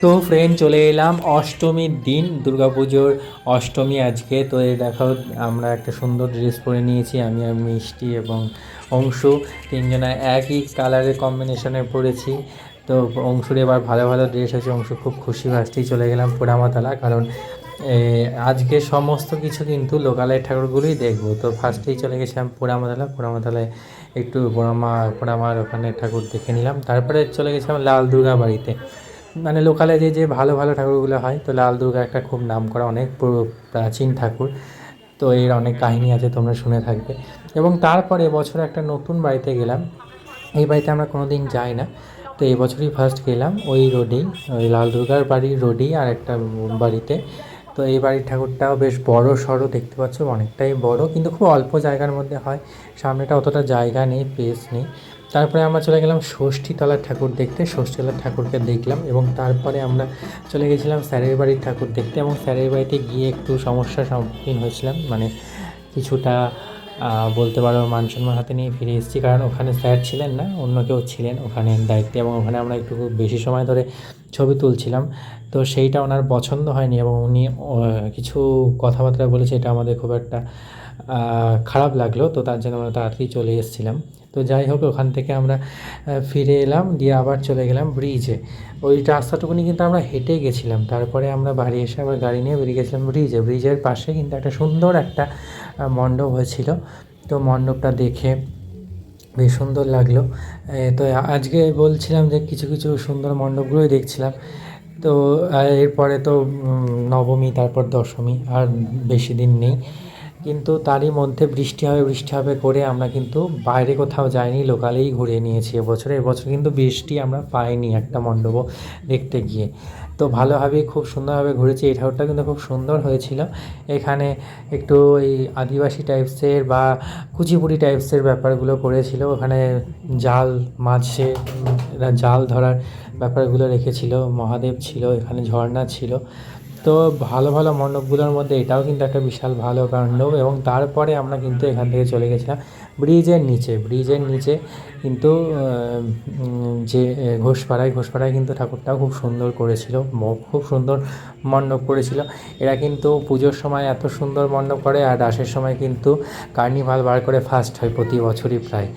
তো ফ্রেন্ড চলে এলাম, অষ্টমীর দিন, দুর্গাপুজোর অষ্টমী আজকে। তো এই দেখো, আমরা একটা সুন্দর ড্রেস পরে নিয়েছি, আমি আর মিষ্টি এবং অংশু। তিনজনে একই কালারের কম্বিনেশনে পরেছি। তো অংশুর এবার ভালো ভালো ড্রেস হয়েছে অংশু খুব খুশি ভাসতেই চলে গেলাম পোড়ামাতলা কারণ আজকে সমস্ত কিছু কিন্তু লোকালয় ঠাকুরগুলোই দেখব। তো ফার্স্টেই চলে গেছিলাম পোড়ামাতলা পোড়ামাতলায় একটু পোড়ামা, পোড়ামার ওখানে ঠাকুর দেখে নিলাম। তারপরে চলে গেছিলাম লাল দুর্গা বাড়িতে। মানে লোকালে যে যে ভালো ভালো ঠাকুরগুলো হয়, তো লাল দুর্গা একটা খুব নাম করা অনেক পুরো প্রাচীন ঠাকুর, তো এর অনেক কাহিনী আছে, তোমরা শুনে থাকবে। এবং তারপরে বছর একটা নতুন বাড়িতে গেলাম, এই বাড়িতে আমরা কোনো দিন যাই না, তো এই বছরই ফার্স্ট গেলাম ওই রোডেই ওই লাল দুর্গার বাড়ির রোডেই আর একটা বাড়িতে। তো এই বাড়ির ঠাকুরটাও বেশ বড় সড়ো দেখতে পাচ্ছ, অনেকটাই বড়, কিন্তু খুব অল্প জায়গার মধ্যে হয়। সামনেটা অতটা জায়গা নেই প্লেস নেই। তারপরে আমরা চলে গেলাম ষষ্ঠীতলার ঠাকুর দেখতে। ষষ্ঠীতলার ঠাকুরকে দেখলাম এবং তারপরে আমরা চলে গেছিলাম স্যারের বাড়ির ঠাকুর দেখতে এবং স্যারের বাড়িতে গিয়ে একটু সমস্যার সম্মুখীন হয়েছিলাম। মানে কিছুটা বলতে পারো মান সম্মান হাতে নিয়ে ফিরে এসেছি, কারণ ওখানে স্যার ছিলেন না, অন্য কেউ ছিলেন ওখানে দায়িত্বে এবং ওখানে আমরা একটু বেশি সময় ধরে ছবি তুলছিলাম। তো সেইটা ওনার পছন্দ হয়নি এবং উনি কিছু কথাবার্তা বলেছে, এটা আমাদের খুব একটা খারাপ লাগল, তো তার জন্য আমরা তাড়াতাড়ি চলে এসেছিলাম। তো যাই হোক, ওখান থেকে আমরা ফিরে এলাম, দিয়ে আবার চলে গেলাম ব্রিজে। ওই রাস্তাটুকুনি কিন্তু আমরা হেঁটে গেছিলাম। তারপরে আমরা বাড়ি এসে আবার গাড়ি নিয়ে বেরিয়ে গেছিলাম ব্রিজে। ব্রিজের পাশে কিন্তু একটা সুন্দর একটা মণ্ডপ হয়েছিল। তো মণ্ডপটা দেখে বেশ সুন্দর লাগল। তো আজকে বলছিলাম যে কিছু কিছু সুন্দর মণ্ডপগুলোই দেখছিলাম। তো এরপরে তো নবমী, তারপর দশমী, আর বেশি দিন নেই। কিন্তু তারই মধ্যে বৃষ্টি হবে বৃষ্টি হবে করে আমরা কিন্তু বাইরে কোথাও যাইনি, লোকালেই ঘুরে নিয়েছি এবছরে। এবছর কিন্তু বৃষ্টি আমরা পাইনি একটা মণ্ডপ দেখতে গিয়ে। তো ভালোভাবে, খুব সুন্দরভাবে ঘুরেছি। এই ঠাকুরটা কিন্তু খুব সুন্দর হয়েছিল। এখানে একটু ওই আদিবাসী টাইপসের বা কুচিপুড়ি টাইপসের ব্যাপারগুলো করেছিল। ওখানে জাল মাছে জাল ধরার ব্যাপারগুলো রেখেছিল। মহাদেব ছিল, এখানে ঝর্ণা ছিল। তো ভালো ভালো মণ্ডপগুলোর মধ্যে এটাও কিন্তু একটা বিশাল ভালো মণ্ডপ এবং তারপরে আমরা কিন্তু এখান থেকে চলে গেছিলাম ব্রিজের নিচে। ব্রিজের নিচে কিন্তু যে ঘোষপাড়ায় ঘোষপাড়ায় কিন্তু ঠাকুরটাও খুব সুন্দর করেছিল খুব সুন্দর মণ্ডপ করেছিল। এরা কিন্তু পুজোর সময় এত সুন্দর মণ্ডপ করে আর রাসের সময় কিন্তু কার্নিভাল বার করে ফার্স্ট হয় প্রতি বছরই প্রায়।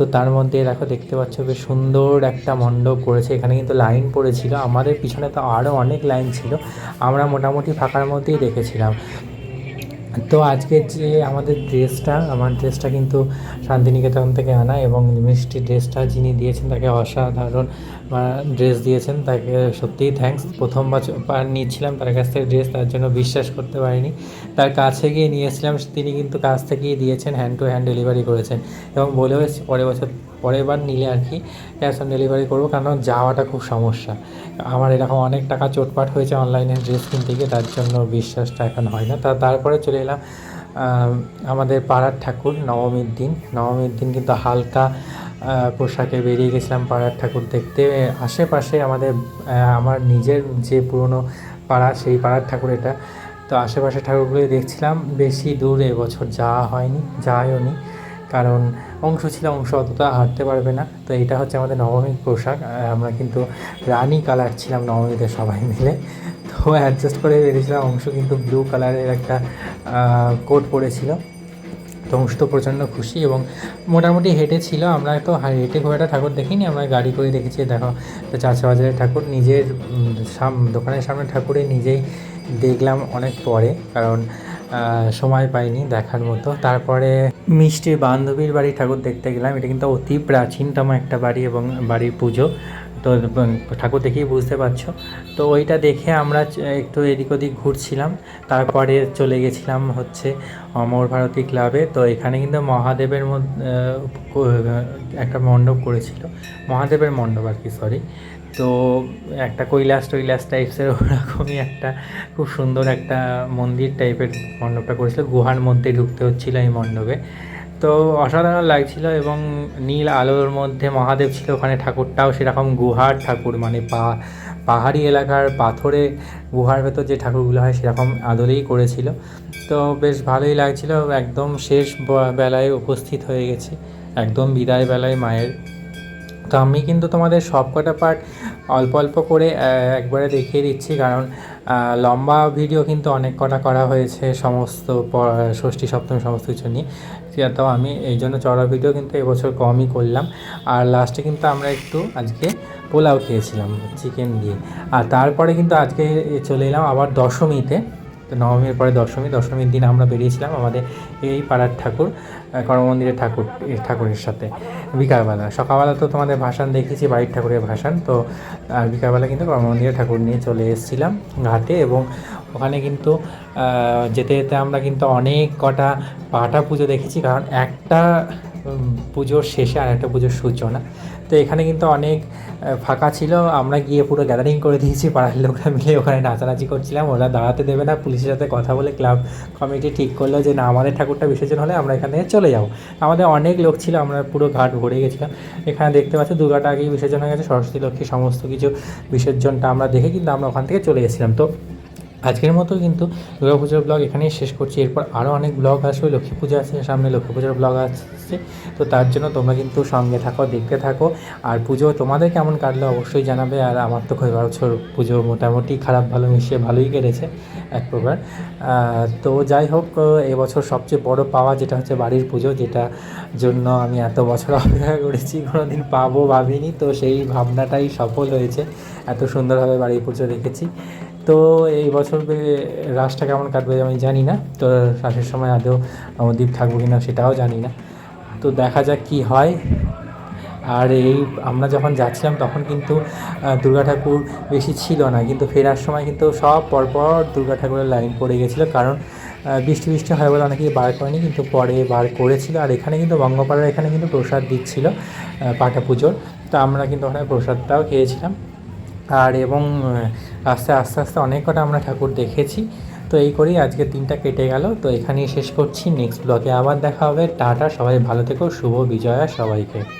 তো তার মধ্যে দেখো, দেখতে পাচ্ছ বেশ সুন্দর একটা মণ্ডপ করেছে। এখানে কিন্তু লাইন পড়েছিল। আমাদের পিছনে তো আরও অনেক লাইন ছিল। আমরা মোটামুটি ফাঁকার মধ্যেই দেখেছিলাম। তো আজকে যে আমাদের ড্রেসটা, আমার ড্রেসটা কিন্তু শান্তিনিকেতন থেকে আনা এবং মিষ্টি ড্রেসটা যিনি দিয়েছেন তাকে অসাধারণ ড্রেস দিয়েছেন, তাকে সত্যিই থ্যাঙ্কস প্রথম বছর বার নিচ্ছিলাম তার কাছ থেকে ড্রেস, তার জন্য বিশ্বাস করতে পারিনি। তার কাছে গিয়ে নিয়েছিলাম, তিনি কিন্তু কাছ থেকেই দিয়েছেন হ্যান্ড টু হ্যান্ড ডেলিভারি করেছেন। এবং বলেও এসেছি, পরের বছর, পরের বার নিলে আর কি ক্যাশ অন ডেলিভারি করব, কারণ যাওয়াটা খুব সমস্যা। আমার এরকম অনেক টাকা চোটপাট হয়েছে অনলাইনে ড্রেস কিনতে গিয়ে, তার জন্য বিশ্বাসটা এখন হয় না। তা, তারপরে চলে এলাম। আমাদের পাড়ার ঠাকুর নবমীর দিন। নবমীর দিন কিন্তু হালকা পোশাকে বেরিয়ে গেছিলাম পাড়ার ঠাকুর দেখতে। আশেপাশে আমাদের আমার নিজের যে পুরনো পাড়া, সেই পাড়ার ঠাকুর এটা। তো আশেপাশে ঠাকুরগুলোই দেখছিলাম। বেশি দূর এবছর যাওয়া হয়নি যাওয়াও নি। কারণ অংশ ছিল অংশ, অতটা হাঁটতে পারবে না। তো এটা হচ্ছে আমাদের নবমীর পোশাক। আমরা কিন্তু রানি কালার ছিলাম নবমীতে সবাই মিলে। তো অ্যাডজাস্ট করে বেরিয়েছিলাম। অংশ কিন্তু ব্লু কালারের একটা কোট পরেছিল তো তো প্রচণ্ড খুশি এবং মোটামুটি হেঁটে ছিল। আমরা তো হেঁটে খুব একটা ঠাকুর দেখিনি। আমরা গাড়ি করে দেখেছি দেখো তো চারশো ঠাকুর। নিজের সাম, দোকানের সামনে ঠাকুরে নিজেই দেখলাম অনেক পরে কারণ সময় পাইনি দেখার মতো। তারপরে মিষ্টির বান্ধবীর বাড়ি ঠাকুর দেখতে গেলাম। এটা কিন্তু অতি প্রাচীনতম একটা বাড়ি এবং বাড়ির পুজো। তো ঠাকুর দেখেই বুঝতে পারছ। তো ওইটা দেখে আমরা একটু এদিক ওদিক ঘুরছিলাম। তারপরে চলে গেছিলাম হচ্ছে অমর ভারতী ক্লাবে তো এখানে কিন্তু মহাদেবের একটা মণ্ডপ করেছিল। মহাদেবের মণ্ডপ আর কি সরি তো একটা কৈলাস টৈলাস টাইপসের ওরকমই একটা খুব সুন্দর একটা মন্দির টাইপের মণ্ডপটা করেছিল। গুহার মধ্যে ঢুকতে হচ্ছিল এই মণ্ডপে। তো অসাধারণ লাগছিল এবং নীল আলোর মধ্যে মহাদেব ছিল ওখানে ঠাকুরটাও সেরকম গুহার ঠাকুর মানে পা, পাহাড়ি এলাকার পাথরে গুহার ভেতর যে ঠাকুরগুলো হয় সেরকম আদলেই করেছিল। তো বেশ ভালোই লাগছিল, একদম শেষ বেলায় উপস্থিত হয়ে গেছি, একদম বিদায় বেলায় মায়ের। তো আমি কিন্তু তোমাদের সব কটা পার্ট অল্প অল্প করে একবারে দেখিয়ে দিচ্ছি, কারণ লম্বা ভিডিও কিন্তু অনেক কটা করা হয়েছে, সমস্ত ষষ্ঠী সপ্তমী সমস্ত কিছু নিয়ে। ঠিক- তো আমি এই জন্য চড়া ভিডিও কিন্তু এবছর কমই করলাম। আর লাস্টে কিন্তু আমরা একটু আজকে পোলাও খেয়েছিলাম চিকেন দিয়ে। আর তারপরে কিন্তু আজকে চলে এলাম আবার দশমীতে। তো নবমীর পরে দশমী, দশমীর দিন আমরা বেরিয়েছিলাম আমাদের এই পাড়ার ঠাকুর কর্মমন্দিরের ঠাকুর ঠাকুরের সাথে, বিকালবেলা। সকালবেলা তো তোমাদের ভাসান দেখেছি বাড়ির ঠাকুরের ভাসান। তো আর বিকালবেলা কিন্তু কর্মমন্দিরের ঠাকুর নিয়ে চলে এসেছিলাম ঘাটে এবং ওখানে কিন্তু যেতে যেতে আমরা কিন্তু অনেক কটা পাটা পুজো দেখেছি, কারণ একটা পুজোর শেষে আর একটা পুজোর সূচনা। তো এখানে কিন্তু অনেক ফাঁকা ছিল। আমরা গিয়ে পুরো গ্যাদারিং করে দিয়েছি, পাড়ার লোকরা মিলে ওখানে নাচানাচি করছিলাম। ওরা দাঁড়াতে দেবে না, পুলিশের সাথে কথা বলে ক্লাব কমিটি ঠিক করল যে, না, আমাদের ঠাকুরটা বিসর্জন হলে আমরা এখানে চলে যাব। আমাদের অনেক লোক ছিল, আমরা পুরো ঘাট ভরে গেছিলাম। এখানে দেখতে পাচ্ছি, দুর্গাটা আগেই বিসর্জন হয়ে গেছে, সরস্বতী লক্ষ্মী সমস্ত কিছু বিসর্জনটা আমরা দেখে কিন্তু আমরা ওখান থেকে চলে এসেছিলাম। তো আজকের মতো কিন্তু দুর্গাপুজোর ব্লগ এখানেই শেষ করছি। এরপর আরও অনেক ব্লগ আসবে, লক্ষ্মী পুজো আছে, সামনে লক্ষ্মী পুজোর ব্লগ আসছে। তো তার জন্য তোমরা কিন্তু সঙ্গে থাকো, দেখতে থাকো। আর পুজো তোমাদের কেমন কাটলো অবশ্যই জানাবে। আর আমার তো কয়েক বছর পুজো মোটামুটি খারাপ, ভালো মিশিয়ে ভালোই কেটেছে এক প্রকার। তো যাই হোক এবছর সবচেয়ে বড় পাওয়া যেটা হচ্ছে বাড়ির পুজো, যেটা জন্য আমি এত বছর অপেক্ষা করেছি, কোনোদিন পাবো ভাবিনি। তো সেই ভাবনাটাই সফল হয়েছে। এত সুন্দরভাবে বাড়ির পুজো দেখেছি। তো এই বছর রাসটা কেমন কাটবে আমি জানি না। তো রাসের সময় আদৌ দ্বীপ থাকব কি না সেটাও জানি না। তো দেখা যাক কি হয়। আর এই আমরা যখন যাচ্ছিলাম তখন কিন্তু দুর্গা ঠাকুর বেশি ছিল না। কিন্তু ফেরার সময় কিন্তু সব পরপর দুর্গা ঠাকুরের লাইন পড়ে গেছিল। কারণ বৃষ্টি বৃষ্টি হয় বলে অনেকেই বার করেনি। কিন্তু পরে বার করেছিল। আর এখানে কিন্তু বঙ্গপাড়ার এখানে কিন্তু প্রসাদ দিচ্ছিল পাটা পুজোর তো আমরা কিন্তু ওখানে প্রসাদটাও খেয়েছিলাম। আর এবং আস্তে আস্তে আস্তে অনেক কটা আমরা ঠাকুর দেখেছি। তো এই করেই আজকের দিনটা কেটে গেল। তো এখানেই শেষ করছি। নেক্সট ব্লগে আবার দেখা হবে। টাটা, সবাই ভালো থেকো। শুভ বিজয়া সবাইকে।